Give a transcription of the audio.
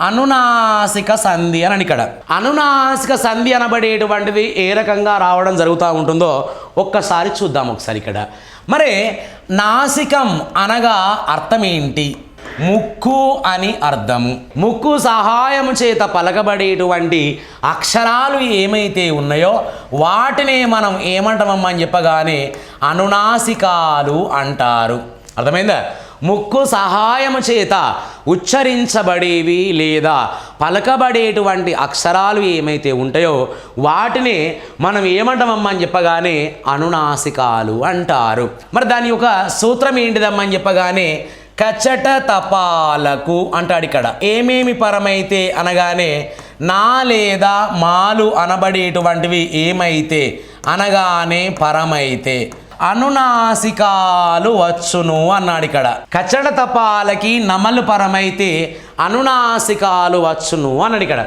అనునాసిక సంధి అని ఇక్కడ అనునాసిక సంధి అనబడేటువంటివి ఏ రకంగా రావడం జరుగుతూ ఉంటుందో ఒక్కసారి చూద్దాం ఒకసారి ఇక్కడ. మరి నాసికం అనగా అర్థం ఏంటి ముక్కు అని అర్థము. ముక్కు సహాయము చేత పలకబడేటువంటి అక్షరాలు ఏమైతే ఉన్నాయో వాటినే మనం ఏమంటామమ్మని అని చెప్పగానే అనునాసికాలు అంటారు. అర్థమైందా? ముక్కు సహాయము చేత ఉచ్చరించబడేవి లేదా పలకబడేటువంటి అక్షరాలు ఏమైతే ఉంటాయో వాటిని మనం ఏమంటామమ్మా అని చెప్పగానే అనునాసికాలు అంటారు. మరి దాని యొక్క సూత్రం ఏంటిదమ్మా అని చెప్పగానే కచట తపాలకు అంటాడు ఇక్కడ. ఏమేమి పరమైతే అనగానే నా లేదా మాలు అనబడేటువంటివి ఏమైతే అనగానే పరమైతే. అనునాసికాలు వచ్చును అన్నాడు ఇక్కడ. కచ్చడ తపాలకి నమలు పరమైతే అనునాసికాలు వచ్చును అన్నాడు ఇక్కడ.